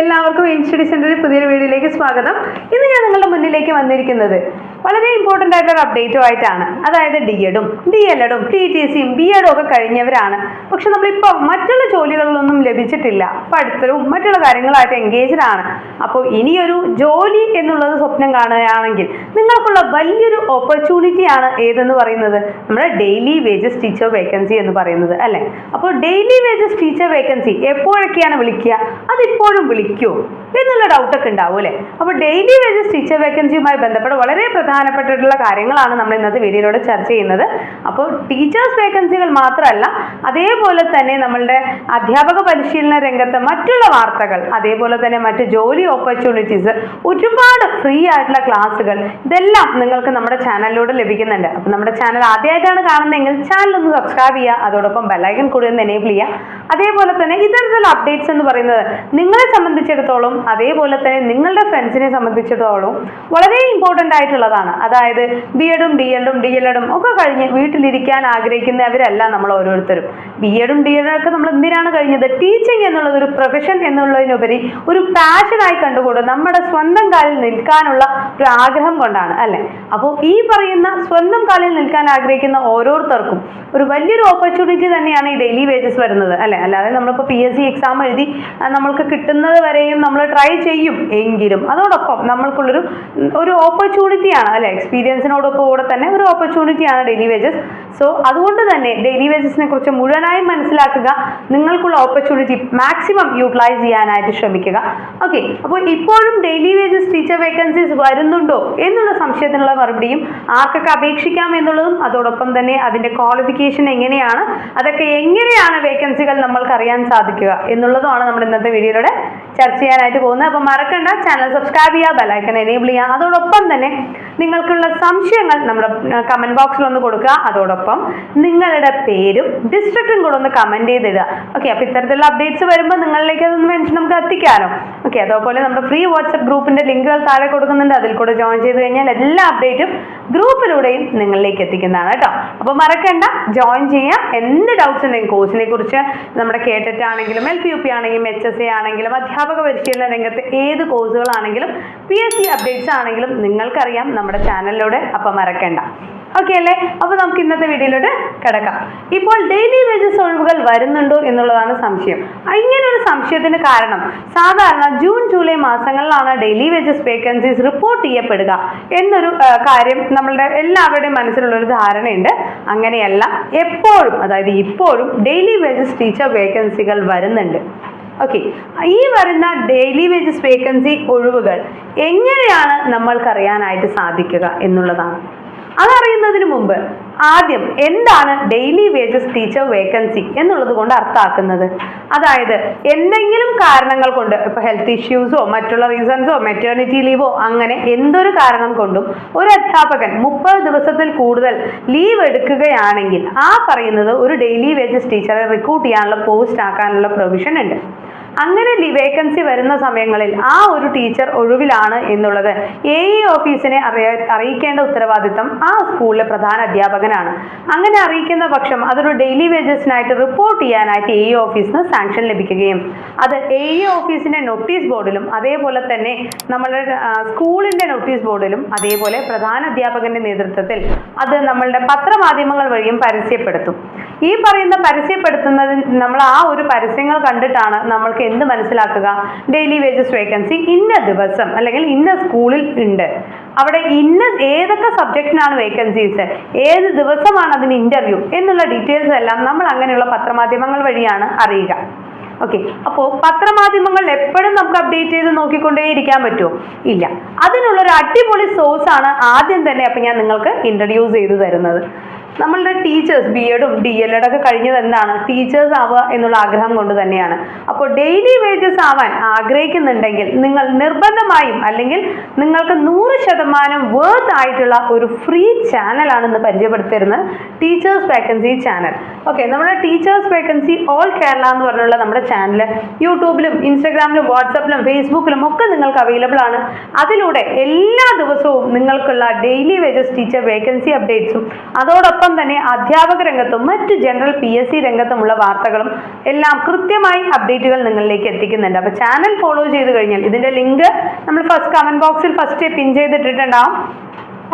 എല്ലാവർക്കും M study പുതിയൊരു വീഡിയോയിലേക്ക് സ്വാഗതം. ഇന്ന് ഞാൻ നിങ്ങളുടെ മുന്നിലേക്ക് വന്നിരിക്കുന്നത് വളരെ ഇമ്പോർട്ടന്റ് ആയിട്ടൊരു അപ്ഡേറ്റും ആയിട്ടാണ്. അതായത് ഡി എഡും ഡി എൽ എഡും ടി ടി സിയും ബി എഡും ഒക്കെ കഴിഞ്ഞവരാണ്. പക്ഷെ നമ്മളിപ്പോൾ മറ്റുള്ള ജോലികളിലൊന്നും ലഭിച്ചിട്ടില്ല. പഠിത്തവും മറ്റുള്ള കാര്യങ്ങളായിട്ട് എൻഗേജ്ഡ് ആണ്. അപ്പോൾ ഇനിയൊരു ജോലി എന്നുള്ളത് സ്വപ്നം കാണുകയാണെങ്കിൽ നിങ്ങൾക്കുള്ള വലിയൊരു ഓപ്പർച്യൂണിറ്റിയാണ് ഏതെന്ന് പറയുന്നത്? നമ്മുടെ ഡെയിലി വേജസ് ടീച്ചർ വേക്കൻസി എന്ന് പറയുന്നത് അല്ലേ? അപ്പോൾ ഡെയിലി വേജസ് ടീച്ചർ വേക്കൻസി എപ്പോഴൊക്കെയാണ് വിളിക്കുക? അതിപ്പോഴും വിളിക്കുമോ എന്നുള്ള ഡൗട്ടൊക്കെ ഉണ്ടാവും അല്ലേ? അപ്പോൾ ഡെയിലി വേജസ് ടീച്ചർ വേക്കൻസിയുമായി ബന്ധപ്പെട്ട് വളരെ പ്രധാനപ്പെട്ടിട്ടുള്ള കാര്യങ്ങളാണ് നമ്മൾ ഇന്നത്തെ വീഡിയോയിലൂടെ ചർച്ച ചെയ്യുന്നത്. അപ്പോൾ ടീച്ചേഴ്സ് വേക്കൻസികൾ മാത്രമല്ല അതേപോലെ തന്നെ നമ്മളുടെ അധ്യാപക പരിശീലന രംഗത്ത് മറ്റുള്ള വാർത്തകൾ അതേപോലെ തന്നെ മറ്റ് ജോലി ഓപ്പർച്യൂണിറ്റീസ് ഒരുപാട് ഫ്രീ ആയിട്ടുള്ള ക്ലാസ്സുകൾ ഇതെല്ലാം നിങ്ങൾക്ക് നമ്മുടെ ചാനലിലൂടെ ലഭിക്കുന്നുണ്ട്. അപ്പോൾ നമ്മുടെ ചാനൽ ആദ്യമായിട്ടാണ് കാണുന്നതെങ്കിൽ ചാനൽ ഒന്ന് സബ്സ്ക്രൈബ് ചെയ്യുക അതോടൊപ്പം ബെല്ലൈക്കൻ കൂടി ഒന്ന് എനേബിൾ ചെയ്യുക. അതേപോലെ തന്നെ ഇത്തരത്തിലുള്ള അപ്ഡേറ്റ്സ് എന്ന് പറയുന്നത് നിങ്ങളെ സംബന്ധിച്ചിടത്തോളം അതേപോലെ തന്നെ നിങ്ങളുടെ ഫ്രണ്ട്സിനെ സംബന്ധിച്ചിടത്തോളം വളരെ ഇമ്പോർട്ടന്റ് ആയിട്ടുള്ളതാണ്. അതായത് ബി എഡും ഡി എഡും ഡി എൽ എഡും ഒക്കെ കഴിഞ്ഞ് വീട്ടിലിരിക്കാൻ ആഗ്രഹിക്കുന്നവരല്ല നമ്മൾ ഓരോരുത്തരും. ബി എഡും ഡി എഡും ഒക്കെ നമ്മൾ എന്തിനാണ് കഴിഞ്ഞത്? ടീച്ചിങ് എന്നുള്ളത് ഒരു പ്രൊഫഷൻ എന്നുള്ളതിനുപരി ഒരു പാഷനായി കണ്ടുകൊണ്ട് നമ്മുടെ സ്വന്തം കാലിൽ നിൽക്കാനുള്ള ഒരു ആഗ്രഹം കൊണ്ടാണ് അല്ലെ? അപ്പോൾ ഈ പറയുന്ന സ്വന്തം കാലിൽ നിൽക്കാൻ ആഗ്രഹിക്കുന്ന ഓരോരുത്തർക്കും ഒരു വലിയൊരു ഓപ്പർച്യൂണിറ്റി തന്നെയാണ് ഈ ഡെയിലി വേജസ് വരുന്നത് അല്ലെ? അല്ലാതെ നമ്മളിപ്പോൾ പി എസ് സി എക്സാം എഴുതി നമ്മൾക്ക് കിട്ടുന്നത് വരെയും നമ്മൾ ട്രൈ ചെയ്യും. എങ്കിലും അതോടൊപ്പം നമ്മൾക്കുള്ളൊരു ഒരു ഓപ്പർച്യൂണിറ്റിയാണ് അല്ലെ? എക്സ്പീരിയൻസിനോടൊപ്പം കൂടെ തന്നെ ഒരു ഓപ്പർച്യൂണിറ്റിയാണ് ഡെയിലി വേജസ് സോ അതുകൊണ്ട് തന്നെ ഡെയിലി വേജസിനെ കുറിച്ച് മുഴുവനായും മനസ്സിലാക്കുക. നിങ്ങൾക്കുള്ള ഓപ്പർച്യൂണിറ്റി മാക്സിമം യൂട്ടിലൈസ് ചെയ്യാനായിട്ട് ശ്രമിക്കുക. ഓക്കെ അപ്പോൾ ഇപ്പോഴും ഡെയിലി വേജസ് ടീച്ചർ വേക്കൻസീസ് വരുന്നുണ്ടോ എന്നുള്ള സംശയത്തിനുള്ള മറുപടിയും ആർക്കൊക്കെ അപേക്ഷിക്കാം എന്നുള്ളതും അതോടൊപ്പം തന്നെ അതിന്റെ ക്വാളിഫിക്കേഷൻ എങ്ങനെയാണ് അതൊക്കെ എങ്ങനെയാണ് വേക്കൻസികൾ നമ്മൾക്ക് അറിയാൻ സാധിക്കുക എന്നുള്ളതുമാണ് നമ്മൾ ഇന്നത്തെ വീഡിയോയിലൂടെ ചർച്ച ചെയ്യാനായിട്ട് പോകുന്നത്. അപ്പോൾ മറക്കണ്ട ചാനൽ സബ്സ്ക്രൈബ് ചെയ്യുക ബെലൈക്കൺ എനേബിൾ ചെയ്യുക. അതോടൊപ്പം തന്നെ നിങ്ങൾക്കുള്ള സംശയങ്ങൾ നമ്മുടെ കമന്റ് ബോക്സിൽ ഒന്ന് കൊടുക്കുക. അതോടൊപ്പം നിങ്ങളുടെ പേരും ഡിസ്ട്രിക്റ്റും കൂടെ ഒന്ന് കമന്റ് ചെയ്തിടുക. ഓക്കെ അപ്പോൾ ഇത്തരത്തിലുള്ള അപ്ഡേറ്റ്സ് വരുമ്പോൾ നിങ്ങളിലേക്ക് അതൊന്ന് മെൻഷൻ നമുക്ക് എത്തിക്കാനോ ഓക്കെ അതേപോലെ നമ്മുടെ ഫ്രീ വാട്സപ്പ് ഗ്രൂപ്പിന്റെ ലിങ്കുകൾ താഴെ കൊടുക്കുന്നുണ്ട്. അതിൽ കൂടെ ജോയിൻ ചെയ്ത് കഴിഞ്ഞാൽ എല്ലാ അപ്ഡേറ്റും ഗ്രൂപ്പിലൂടെയും നിങ്ങളിലേക്ക് എത്തിക്കുന്നതാണ് കേട്ടോ. അപ്പോൾ മറക്കണ്ട ജോയിൻ ചെയ്യാം എന്ത് ഡൗട്ട്സ് ഉണ്ടെങ്കിൽ കോഴ്സിനെ കുറിച്ച് നമ്മുടെ കേട്ടിട്ടാണെങ്കിലും എൽ പി യു പി ആണെങ്കിലും എച്ച് എസ് എ ആണെങ്കിലും അധ്യാപക പരിശീലന രംഗത്ത് ഏത് കോഴ്സുകളാണെങ്കിലും പി എസ് സി അപ്ഡേറ്റ്സ് ആണെങ്കിലും നിങ്ങൾക്കറിയാം നമ്മുടെ ചാനലിലൂടെ അപ്പം മറക്കണ്ട. ഓക്കെ അല്ലേ? അപ്പോൾ നമുക്ക് ഇന്നത്തെ വീഡിയോയിലോട്ട് കിടക്കാം. ഇപ്പോൾ ഡെയിലി വേജസ് ഒഴിവുകൾ വരുന്നുണ്ടോ എന്നുള്ളതാണ് സംശയം. ഇങ്ങനെ ഒരു സംശയത്തിന് കാരണം സാധാരണ ജൂൺ ജൂലൈ മാസങ്ങളിലാണ് ഡെയിലി വേജസ് വേക്കൻസീസ് റിപ്പോർട്ട് ചെയ്യപ്പെടുക എന്നൊരു കാര്യം നമ്മളുടെ എല്ലാവരുടെയും മനസ്സിലുള്ള ഒരു ധാരണയുണ്ട്. അങ്ങനെയല്ല എപ്പോഴും അതായത് ഇപ്പോഴും ഡെയിലി വേജസ് ടീച്ചർ വേക്കൻസികൾ വരുന്നുണ്ട്. ഓക്കെ ഈ വരുന്ന ഡെയിലി വേജസ് വേക്കൻസി ഒഴിവുകൾ എങ്ങനെയാണ് നമ്മൾക്കറിയാനായിട്ട് സാധിക്കുക എന്നുള്ളതാണ്. അതറിയുന്നതിന് മുമ്പ് ആദ്യം എന്താണ് ഡെയിലി വേജസ് ടീച്ചർ വേക്കൻസി എന്നുള്ളത് കൊണ്ട് അർത്ഥാക്കുന്നത് അതായത് എന്തെങ്കിലും കാരണങ്ങൾ കൊണ്ട് ഇപ്പൊ ഹെൽത്ത് ഇഷ്യൂസോ മറ്റുള്ള റീസൺസോ മെറ്റേണിറ്റി ലീവോ അങ്ങനെ എന്തൊരു കാരണം കൊണ്ടും ഒരു അധ്യാപകൻ മുപ്പത് ദിവസത്തിൽ കൂടുതൽ ലീവ് എടുക്കുകയാണെങ്കിൽ ആ പറയുന്നത് ഒരു ഡെയിലി വേജസ് ടീച്ചറെ റിക്രൂട്ട് ചെയ്യാനുള്ള പോസ്റ്റ് ആക്കാനുള്ള പ്രൊവിഷൻ ഉണ്ട്. അങ്ങനെ വേക്കൻസി വരുന്ന സമയങ്ങളിൽ ആ ഒരു ടീച്ചർ ഒഴിവിലാണ് എന്നുള്ളത് എ ഇ ഓഫീസിനെ അറിയ അറിയിക്കേണ്ട ഉത്തരവാദിത്തം ആ സ്കൂളിലെ പ്രധാന അധ്യാപകനാണ്. അങ്ങനെ അറിയിക്കുന്ന പക്ഷം അതൊരു ഡെയിലി വേജസിനായിട്ട് റിപ്പോർട്ട് ചെയ്യാനായിട്ട് എ ഇ ഓഫീസിന് സാങ്ഷൻ ലഭിക്കുകയും അത് എ ഇ ഓഫീസിന്റെ നോട്ടീസ് ബോർഡിലും അതേപോലെ തന്നെ നമ്മളുടെ ആ, സ്കൂളിന്റെ നോട്ടീസ് ബോർഡിലും അതേപോലെ പ്രധാന അധ്യാപകന്റെ നേതൃത്വത്തിൽ അത് നമ്മളുടെ പത്രമാധ്യമങ്ങൾ വഴിയും പരസ്യപ്പെടുത്തും. ഈ പറയുന്ന പരസ്യപ്പെടുത്തുന്നത് നമ്മൾ ആ ഒരു പരസ്യങ്ങൾ കണ്ടിട്ടാണ് നമ്മൾക്ക് എന്ത് മനസ്സിലാക്കുക? ഡെയിലി വേജസ് വേക്കൻസി ഇന്ന ദിവസം അല്ലെങ്കിൽ ഇന്ന സ്കൂളിൽ ഉണ്ട്. അവിടെ ഇന്ന ഏതൊക്കെ സബ്ജക്റ്റിനാണ് വേക്കൻസീസ് ഏത് ദിവസമാണ് അതിന് ഇന്റർവ്യൂ എന്നുള്ള ഡീറ്റെയിൽസ് എല്ലാം നമ്മൾ അങ്ങനെയുള്ള പത്രമാധ്യമങ്ങൾ വഴിയാണ് അറിയുക. ഓക്കെ അപ്പോൾ പത്രമാധ്യമങ്ങൾ എപ്പോഴും നമുക്ക് അപ്ഡേറ്റ് ചെയ്ത് നോക്കിക്കൊണ്ടേയിരിക്കാൻ പറ്റുമോ? ഇല്ല. അതിനുള്ളൊരു അടിപൊളി സോഴ്സാണ് ആദ്യം തന്നെ അപ്പം ഞാൻ നിങ്ങൾക്ക് ഇൻട്രൊഡ്യൂസ് ചെയ്തു തരുന്നത്. നമ്മളുടെ ടീച്ചേഴ്സ് ബി എഡും ഡി എൽ എഡ് ഒക്കെ കഴിഞ്ഞത് എന്താണ്? ടീച്ചേഴ്സ് ആവുക എന്നുള്ള ആഗ്രഹം കൊണ്ട് തന്നെയാണ്. അപ്പോൾ ഡെയിലി വേജസ് ആവാൻ ആഗ്രഹിക്കുന്നുണ്ടെങ്കിൽ നിങ്ങൾ നിർബന്ധമായും അല്ലെങ്കിൽ നിങ്ങൾക്ക് നൂറ് ശതമാനം വേർത്ത് ആയിട്ടുള്ള ഒരു ഫ്രീ ചാനലാണ് ചാനലാണെന്ന് പരിചയപ്പെടുത്തിരുന്നത് ടീച്ചേഴ്സ് വേക്കൻസി ചാനൽ ഓക്കെ നമ്മുടെ ടീച്ചേഴ്സ് വേക്കൻസി ഓൾ കേരള എന്ന് പറഞ്ഞുള്ള നമ്മുടെ ചാനൽ യൂട്യൂബിലും ഇൻസ്റ്റാഗ്രാമിലും വാട്സപ്പിലും ഫേസ്ബുക്കിലും ഒക്കെ നിങ്ങൾക്ക് അവൈലബിൾ ആണ്. അതിലൂടെ എല്ലാ ദിവസവും നിങ്ങൾക്കുള്ള ഡെയിലി വേജസ് ടീച്ചർ വേക്കൻസി അപ്ഡേറ്റ്സും അതോടൊപ്പം അതോടൊപ്പം തന്നെ അധ്യാപക രംഗത്തും മറ്റ് ജനറൽ പി എസ് സി രംഗത്തുമുള്ള വാർത്തകളും എല്ലാം കൃത്യമായി അപ്ഡേറ്റുകൾ നിങ്ങളിലേക്ക് എത്തിക്കുന്നുണ്ട്. അപ്പോൾ ചാനൽ ഫോളോ ചെയ്ത് കഴിഞ്ഞാൽ ഇതിന്റെ ലിങ്ക് നമ്മൾ ഫസ്റ്റ് കമന്റ് ബോക്സിൽ ഫസ്റ്റ് പിൻ ചെയ്തിട്ടിട്ടുണ്ടാവും.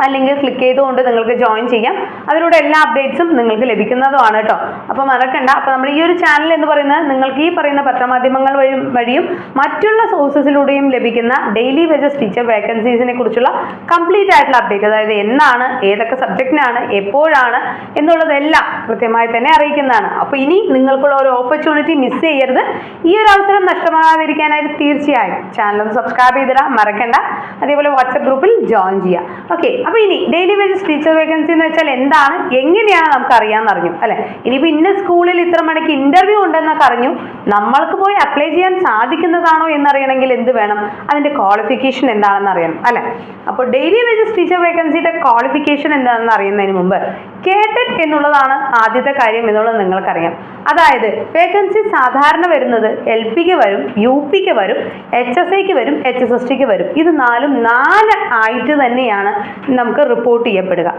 ആ ലിങ്ക് ക്ലിക്ക് ചെയ്തുകൊണ്ട് നിങ്ങൾക്ക് ജോയിൻ ചെയ്യാം. അതിലൂടെ എല്ലാ അപ്ഡേറ്റ്സും നിങ്ങൾക്ക് ലഭിക്കുന്നതുമാണ് കേട്ടോ. അപ്പോൾ മറക്കണ്ട. അപ്പോൾ നമ്മൾ ഈ ഒരു ചാനൽ എന്ന് പറയുന്നത് നിങ്ങൾക്ക് ഈ പറയുന്ന പത്രമാധ്യമങ്ങൾ വഴി വഴിയും മറ്റുള്ള സോഴ്സസിലൂടെയും ലഭിക്കുന്ന ഡെയിലി വെജസ് ടീച്ചർ വേക്കൻസീസിനെ കുറിച്ചുള്ള കംപ്ലീറ്റ് ആയിട്ടുള്ള അപ്ഡേറ്റ് അതായത് എന്നാണ് ഏതൊക്കെ സബ്ജക്റ്റിനാണ് എപ്പോഴാണ് എന്നുള്ളതെല്ലാം കൃത്യമായി തന്നെ അറിയിക്കുന്നതാണ്. അപ്പോൾ ഇനി നിങ്ങൾക്കുള്ള ഒരു ഓപ്പർച്യൂണിറ്റി മിസ് ചെയ്യരുത്. ഈ ഒരു അവസരം നഷ്ടമാകാതിരിക്കാനായിട്ട് തീർച്ചയായും. ചാനൽ ഒന്ന് സബ്സ്ക്രൈബ് ചെയ്തിടാം. മറക്കണ്ട. അതേപോലെ വാട്സപ്പ് ഗ്രൂപ്പിൽ ജോയിൻ ചെയ്യാം. ഓക്കെ അപ്പൊ ഇനി ഡെയിലി വേജസ് ടീച്ചർ വേക്കൻസി എന്ന് വെച്ചാൽ എന്താണ്? എങ്ങനെയാണ് നമുക്ക് അറിയാമെന്ന് അറിഞ്ഞു. അല്ലെ? ഇനിയിപ്പോ ഇന്ന സ്കൂളിൽ ഇത്ര മണിക്ക് ഇന്റർവ്യൂ ഉണ്ടെന്നൊക്കെ അറിഞ്ഞു. നമ്മൾക്ക് പോയി അപ്ലൈ ചെയ്യാൻ സാധിക്കുന്നതാണോ എന്നറിയണമെങ്കിൽ എന്ത് വേണം? അതിന്റെ ക്വാളിഫിക്കേഷൻ എന്താണെന്ന് അറിയണം. അല്ലെ? അപ്പോൾ ഡെയിലി വേജസ് ടീച്ചർ വേക്കൻസിയുടെ ക്വാളിഫിക്കേഷൻ എന്താണെന്ന് അറിയുന്നതിന് മുമ്പ് കേട്ടറ്റ് എന്നുള്ളതാണ് ആദ്യത്തെ കാര്യം എന്നുള്ളത് നിങ്ങൾക്കറിയാം. അതായത് വേക്കൻസി സാധാരണ വരുന്നത് എൽ പിക്ക് വരും യു പിക്ക് വരും എച്ച് എസ് ഐക്ക് വരും എച്ച് എസ് എസ് ടിക്ക് വരും. ഇത് നാലും നാല് ആയിട്ട് തന്നെയാണ് നമുക്ക് റിപ്പോർട്ട് ചെയ്യപ്പെടുക.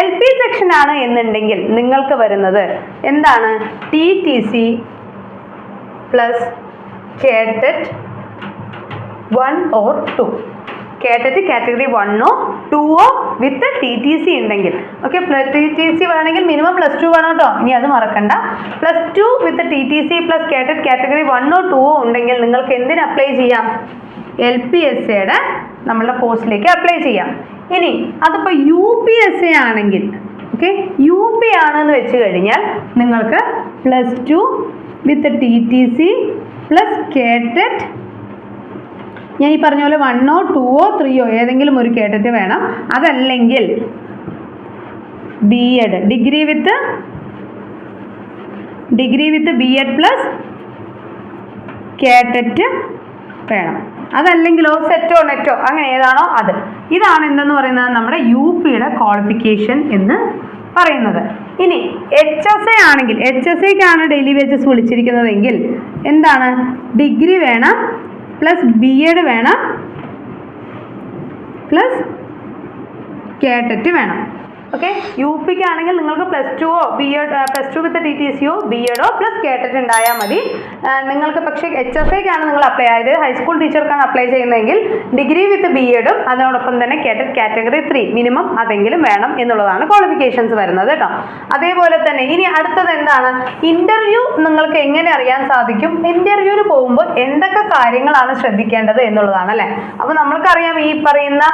എൽ പി സെക്ഷൻ ആണ് എന്നുണ്ടെങ്കിൽ നിങ്ങൾക്ക് വരുന്നത് എന്താണ്? T T C plus KTET one or two KTET category വണ്ണോ ടുവോ വിത്ത് ടി ടി സി ഉണ്ടെങ്കിൽ. ഓക്കെ ടി ടി സി വേണമെങ്കിൽ മിനിമം പ്ലസ് ടു വേണം കേട്ടോ ഇനി അത് മറക്കണ്ട. Plus two with T T C plus KTET category വണ്ണോ ടുവോ ഉണ്ടെങ്കിൽ നിങ്ങൾക്ക് എന്തിന് അപ്ലൈ ചെയ്യാം? എൽ പി എസ് എയുടെ നമ്മളുടെ പോസ്റ്റിലേക്ക് അപ്ലൈ ചെയ്യാം. ഇനി അതിപ്പോൾ യു പി എസ് എ ആണെങ്കിൽ ഓക്കെ യു പി ആണെന്ന് വെച്ച് കഴിഞ്ഞാൽ നിങ്ങൾക്ക് plus two with T T C plus KTET ഞാൻ ഈ പറഞ്ഞ പോലെ വണ്ണോ ടൂവോ ത്രീയോ ഏതെങ്കിലും ഒരു കേട്ടിട്ട് വേണം. അതല്ലെങ്കിൽ B Ed degree with degree with B Ed plus KTET വേണം. അതല്ലെങ്കിലോ സെറ്റോ നെറ്റോ അങ്ങനെ ഏതാണോ അത്. ഇതാണ് എന്തെന്ന് പറയുന്നത്? നമ്മുടെ യു പിയുടെ ക്വാളിഫിക്കേഷൻ എന്ന് പറയുന്നത്. ഇനി എച്ച് എസ് എ ആണെങ്കിൽ എച്ച് എസ് എക്കാണ് ഡെയിലി വേജസ് വിളിച്ചിരിക്കുന്നതെങ്കിൽ എന്താണ്? ഡിഗ്രി വേണം പ്ലസ് ബി എഡ് വേണം. പ്ലസ് കേട്ടറ്റ് വേണം. ഓക്കെ യു പിക്ക് ആണെങ്കിൽ നിങ്ങൾക്ക് plus ടുവോ B Ed plus two with T T സിയോ ബി എഡോ പ്ലസ് കേട്ടിട്ട് ഉണ്ടായാൽ മതി. നിങ്ങൾക്ക് പക്ഷേ എച്ച് എസ് ഐക്കാണ് നിങ്ങൾ അപ്ലൈ ആയത്. ഹൈസ്കൂൾ ടീച്ചർക്കാണ് അപ്ലൈ ചെയ്യുന്നതെങ്കിൽ ഡിഗ്രി വിത്ത് ബി എഡും അതോടൊപ്പം തന്നെ കേട്ടറ്റ് കാറ്റഗറി ത്രീ മിനിമം അതെങ്കിലും വേണം എന്നുള്ളതാണ് ക്വാളിഫിക്കേഷൻസ് വരുന്നത് കേട്ടോ. അതേപോലെ തന്നെ ഇനി അടുത്തത് എന്താണ്? ഇന്റർവ്യൂ നിങ്ങൾക്ക് എങ്ങനെ അറിയാൻ സാധിക്കും? ഇന്റർവ്യൂവിന് പോകുമ്പോൾ എന്തൊക്കെ കാര്യങ്ങളാണ് ശ്രദ്ധിക്കേണ്ടത് എന്നുള്ളതാണ് അല്ലേ? അപ്പോൾ നമ്മൾക്കറിയാം ഈ പറയുന്ന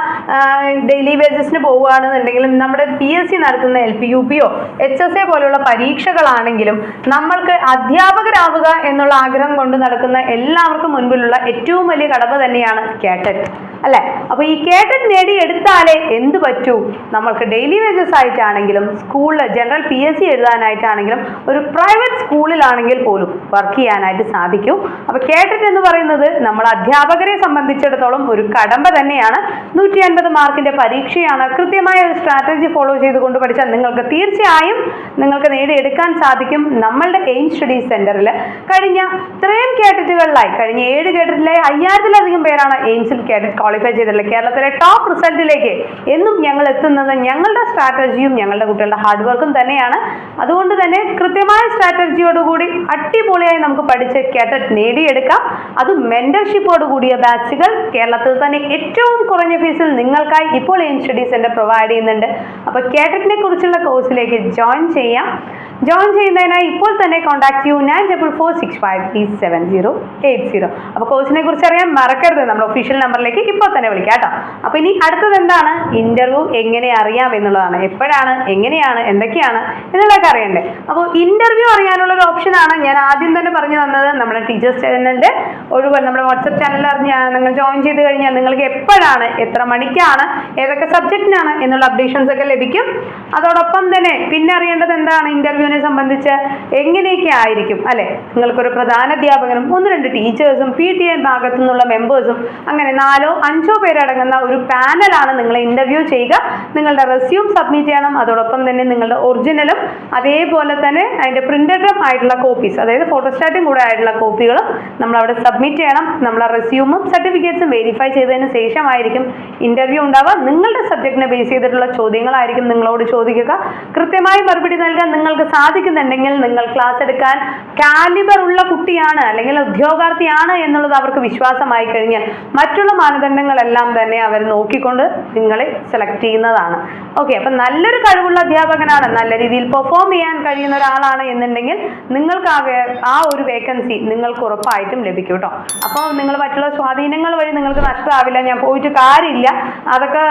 ഡെയിലി വേജസിന് പോവുകയാണെന്നുണ്ടെങ്കിലും നമ്മുടെ പി എസ് സി നടത്തുന്ന എൽ പി യു പിയോ എച്ച് എസ് എ പോലുള്ള പരീക്ഷകളാണെങ്കിലും നമ്മൾക്ക് അധ്യാപകരാവുക എന്നുള്ള ആഗ്രഹം കൊണ്ട് നടക്കുന്ന എല്ലാവർക്കും മുൻപിലുള്ള ഏറ്റവും വലിയ കടമ തന്നെയാണ് കേട്ടറ്റ് അല്ലേ? അപ്പോൾ ഈ കേട്ടൻ നേടിയെടുത്താലേ എന്ത് പറ്റൂ? നമ്മൾക്ക് ഡെയിലി വേജസ് ആയിട്ടാണെങ്കിലും സ്കൂളിൽ ജനറൽ പി എസ് സി എഴുതാനായിട്ടാണെങ്കിലും ഒരു പ്രൈവറ്റ് സ്കൂളിലാണെങ്കിൽ പോലും വർക്ക് ചെയ്യാനായിട്ട് സാധിക്കും. അപ്പോൾ കേട്ടറ്റ് എന്ന് പറയുന്നത് നമ്മൾ അധ്യാപകരെ സംബന്ധിച്ചിടത്തോളം ഒരു കടമ്പ തന്നെയാണ്. നൂറ്റി അൻപത് മാർക്കിന്റെ പരീക്ഷയാണ്. കൃത്യമായ ഒരു സ്ട്രാറ്റജി ഫോളോ ചെയ്തുകൊണ്ട് പഠിച്ചാൽ നിങ്ങൾക്ക് തീർച്ചയായും നിങ്ങൾക്ക് നേടിയെടുക്കാൻ സാധിക്കും നമ്മളുടെ എയിം സ്റ്റഡി സെന്ററിൽ കഴിഞ്ഞ ഇത്രയും കേട്ടറ്റുകളിലായി കഴിഞ്ഞ ഏഴ് കേട്ടറ്റിലായി അയ്യായിരത്തിലധികം പേരാണ് എയിംസിൽ കേട്ടറ്റ് ക്വാളിഫൈ ചെയ്തിട്ടുള്ള കേരളത്തിലെ ടോപ്പ് റിസൾട്ടിലേക്ക് എന്നും ഞങ്ങൾ എത്തുന്നത് ഞങ്ങളുടെ സ്ട്രാറ്റജിയും ഞങ്ങളുടെ കുട്ടികളുടെ ഹാർഡ് വർക്കും തന്നെയാണ്. അതുകൊണ്ട് തന്നെ കൃത്യമായ സ്ട്രാറ്റജിയോടുകൂടി അടിപൊളിയായി നമുക്ക് പഠിച്ച് കേട്ടറ്റ് നേടിയെടുക്കാം. അത് മെന്റർഷിപ്പോട് കൂടിയ ബാച്ചുകൾ കേരളത്തിൽ തന്നെ ഏറ്റവും കുറഞ്ഞ ഫീസിൽ നിങ്ങൾക്കായി ഇപ്പോൾ എയിം സ്റ്റഡി സെന്റർ പ്രൊവൈഡ് ചെയ്യുന്നുണ്ട്. അപ്പോൾ കേട്ടറ്റിനെ കുറിച്ചുള്ള കോഴ്സിലേക്ക് ജോയിൻ ചെയ്യാം. ജോയിൻ ചെയ്യുന്നതിനായി ഇപ്പോൾ തന്നെ കോൺടാക്ട് ചെയ്യൂ. Nine double four six five three seven zero eight zero അപ്പോൾ കോഴ്സിനെ കുറിച്ച് അറിയാൻ മറക്കരുത്. നമ്മുടെ ഒഫീഷ്യൽ നമ്പറിലേക്ക് ഇപ്പോൾ തന്നെ വിളിക്കാം കേട്ടോ. അപ്പോൾ ഇനി അടുത്തത് എന്താണ്? ഇന്റർവ്യൂ എങ്ങനെ അറിയാം എന്നുള്ളതാണ്. എപ്പോഴാണ്? എങ്ങനെയാണ്? എന്തൊക്കെയാണ്? എന്നുള്ളതൊക്കെ അറിയണ്ടേ. അപ്പോൾ ഇന്റർവ്യൂ അറിയാനുള്ള ഒരു ഓപ്ഷനാണ് ഞാൻ ആദ്യം തന്നെ പറഞ്ഞു തന്നത് നമ്മുടെ ടീച്ചേഴ്സ് ചാനലിന്റെ ഒഴിവ് നമ്മുടെ വാട്സപ്പ് ചാനൽ അറിഞ്ഞ നിങ്ങൾ ജോയിൻ ചെയ്ത് കഴിഞ്ഞാൽ നിങ്ങൾക്ക് എപ്പോഴാണ്? എത്ര മണിക്കാണ്? ഏതൊക്കെ സബ്ജക്റ്റിനാണ് എന്നുള്ള അപ്ഡേഷൻസ് ഒക്കെ ലഭിക്കും. അതോടൊപ്പം തന്നെ പിന്നെ അറിയേണ്ടത് എന്താണ്? ഇന്റർവ്യൂവിനെ സംബന്ധിച്ച് എങ്ങനെയൊക്കെ ആയിരിക്കും? അല്ലെ? നിങ്ങൾക്കൊരു പ്രധാന അധ്യാപകനും ഒന്ന് രണ്ട് ടീച്ചേഴ്സും പി ടി എ ഭാഗത്തു നിന്നുള്ള മെമ്പേഴ്സും അങ്ങനെ നാലോ അഞ്ചോ പേരടങ്ങുന്ന ഒരു പാനലാണ് നിങ്ങളെ ഇന്റർവ്യൂ ചെയ്യുക. നിങ്ങളുടെ റെസ്യൂം സബ്മിറ്റ് ചെയ്യണം. അതോടൊപ്പം തന്നെ നിങ്ങളുടെ ഒറിജിനലും അതേപോലെ തന്നെ അതിന്റെ പ്രിന്റഡും ആയിട്ടുള്ള കോപ്പീസ് അതായത് ഫോട്ടോസ്റ്റാറ്റും കൂടെ ആയിട്ടുള്ള കോപ്പികളും നമ്മൾ അവിടെ സബ്മിറ്റ് ചെയ്യണം. നമ്മളെ റെസ്യൂമും സർട്ടിഫിക്കറ്റ്സും വെരിഫൈ ചെയ്തതിന് ശേഷമായിരിക്കും ഇന്റർവ്യൂ ഉണ്ടാവുക. നിങ്ങളുടെ സബ്ജക്റ്റിനെ ബേസ് ചെയ്തിട്ടുള്ള ചോദ്യങ്ങളായിരിക്കും നിങ്ങളോട് ചോദിക്കുക. കൃത്യമായി മറുപടി നൽകാൻ നിങ്ങൾക്ക് സാധിക്കുന്നുണ്ടെങ്കിൽ നിങ്ങൾ ക്ലാസ് എടുക്കാൻ കാലിബർ ഉള്ള കുട്ടിയാണ് അല്ലെങ്കിൽ ഉദ്യോഗാർത്ഥിയാണ് എന്നുള്ളത് അവർക്ക് വിശ്വാസമായി കഴിഞ്ഞാൽ മറ്റുള്ള മാനദണ്ഡങ്ങളെല്ലാം തന്നെ അവർ നോക്കിക്കൊണ്ട് നിങ്ങളെ സെലക്ട് ചെയ്യുന്നതാണ്. ഓക്കെ അപ്പം നല്ലൊരു കഴിവുള്ള അധ്യാപകനാണ് നല്ല രീതിയിൽ പെർഫോം ചെയ്യാൻ കഴിയുന്ന ഒരാളാണ് എന്നുണ്ടെങ്കിൽ നിങ്ങൾക്ക് ആ ആ ഒരു വേക്കൻസി നിങ്ങൾക്ക് ഉറപ്പായിട്ടും ലഭിക്കും കേട്ടോ അപ്പോൾ നിങ്ങൾ മറ്റുള്ള സ്വാധീനങ്ങൾ വഴി നിങ്ങൾക്ക് നഷ്ടമാവില്ല ഞാൻ പോയിട്ട് കാര്യമില്ല അതൊക്കെ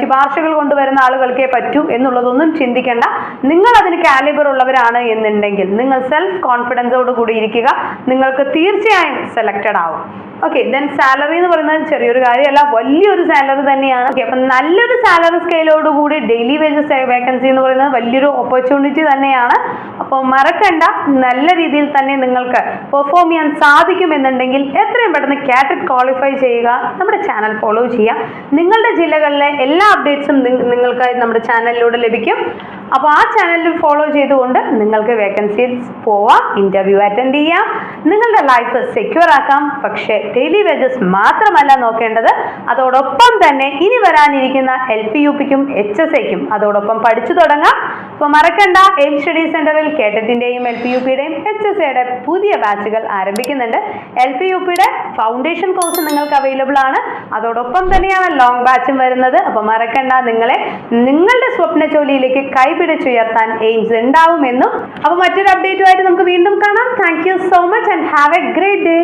ശുപാർശകൾ കൊണ്ടുവരുന്ന ആളുകൾക്കേ പറ്റൂ എന്നുള്ളതൊന്നും ചിന്തിക്കേണ്ട. നിങ്ങൾ അതിന് കാലിബർ ഉള്ളവരാണ് എന്നുണ്ടെങ്കിൽ നിങ്ങൾ സെൽഫ് കോൺഫിഡൻസോട് കൂടി ഇരിക്കുക നിങ്ങൾക്ക് തീർച്ചയായും സെലക്റ്റഡ് ആവും. ഓക്കെ ദെൻ സാലറി എന്ന് പറയുന്നത് ചെറിയൊരു കാര്യമല്ല വലിയൊരു സാലറി തന്നെയാണ്. ഓക്കെ അപ്പം നല്ലൊരു സാലറി സ്കെയിലോടുകൂടി ഡെയിലി വേജസ് വേക്കൻസി എന്ന് പറയുന്നത് വലിയൊരു ഓപ്പർച്യൂണിറ്റി തന്നെയാണ്. അപ്പോൾ മറക്കണ്ട നല്ല രീതിയിൽ തന്നെ നിങ്ങൾക്ക് പെർഫോം ചെയ്യാൻ സാധിക്കുമെന്നുണ്ടെങ്കിൽ എത്രയും പെട്ടെന്ന് കാറ്റഡ് ക്വാളിഫൈ ചെയ്യുക നമ്മുടെ ചാനൽ ഫോളോ ചെയ്യുക. നിങ്ങളുടെ ജില്ലകളിലെ എല്ലാ അപ്ഡേറ്റ്സും നിങ്ങൾക്ക് നമ്മുടെ ചാനലിലൂടെ ലഭിക്കും. അപ്പോൾ ആ ചാനലിൽ ഫോളോ ചെയ്തുകൊണ്ട് നിങ്ങൾക്ക് വേക്കൻസീസ് പോവാം ഇന്റർവ്യൂ അറ്റൻഡ് ചെയ്യാം. നിങ്ങളുടെ ലൈഫ് സെക്യൂർ ആക്കാം. പക്ഷേ ഡെയിലി വേജസ് മാത്രമല്ല നോക്കേണ്ടത് അതോടൊപ്പം തന്നെ ഇനി വരാനിരിക്കുന്ന എൽ പി യു പിക്കും എച്ച് എസ് ഐക്കും അതോടൊപ്പം പഠിച്ചു തുടങ്ങാം. അപ്പോൾ മറക്കണ്ട എയിം സ്റ്റഡി സെന്ററിൽ കേട്ടത്തിന്റെയും എൽ പി യു പിയുടെയും എച്ച് എസ് എയുടെ പുതിയ ബാച്ചുകൾ ആരംഭിക്കുന്നുണ്ട്. എൽ പി യു പിയുടെ ഫൗണ്ടേഷൻ കോഴ്സ് നിങ്ങൾക്ക് അവൈലബിൾ ആണ്. അതോടൊപ്പം തന്നെയാണ് ലോങ് ബാച്ചും വരുന്നത്. അപ്പൊ മറക്കണ്ട നിങ്ങളെ നിങ്ങളുടെ സ്വപ്ന ജോലിയിലേക്ക് കൈപിടിച്ചുയർത്താൻ എയിംസ് ഉണ്ടാവുമെന്നും. അപ്പൊ മറ്റൊരു അപ്ഡേറ്റുമായിട്ട് നമുക്ക് വീണ്ടും കാണാം. Thank so much and have a great day